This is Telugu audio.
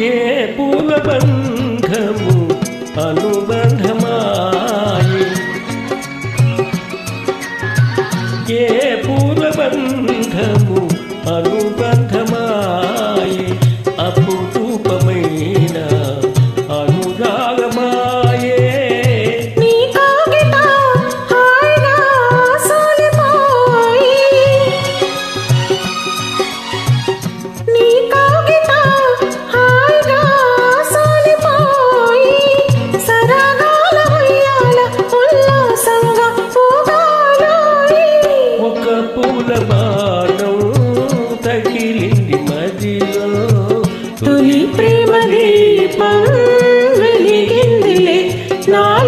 ఏ పూలబంధము అనుబంధమాయి? ఏ పూలబంధము అనుబంధమాయి? not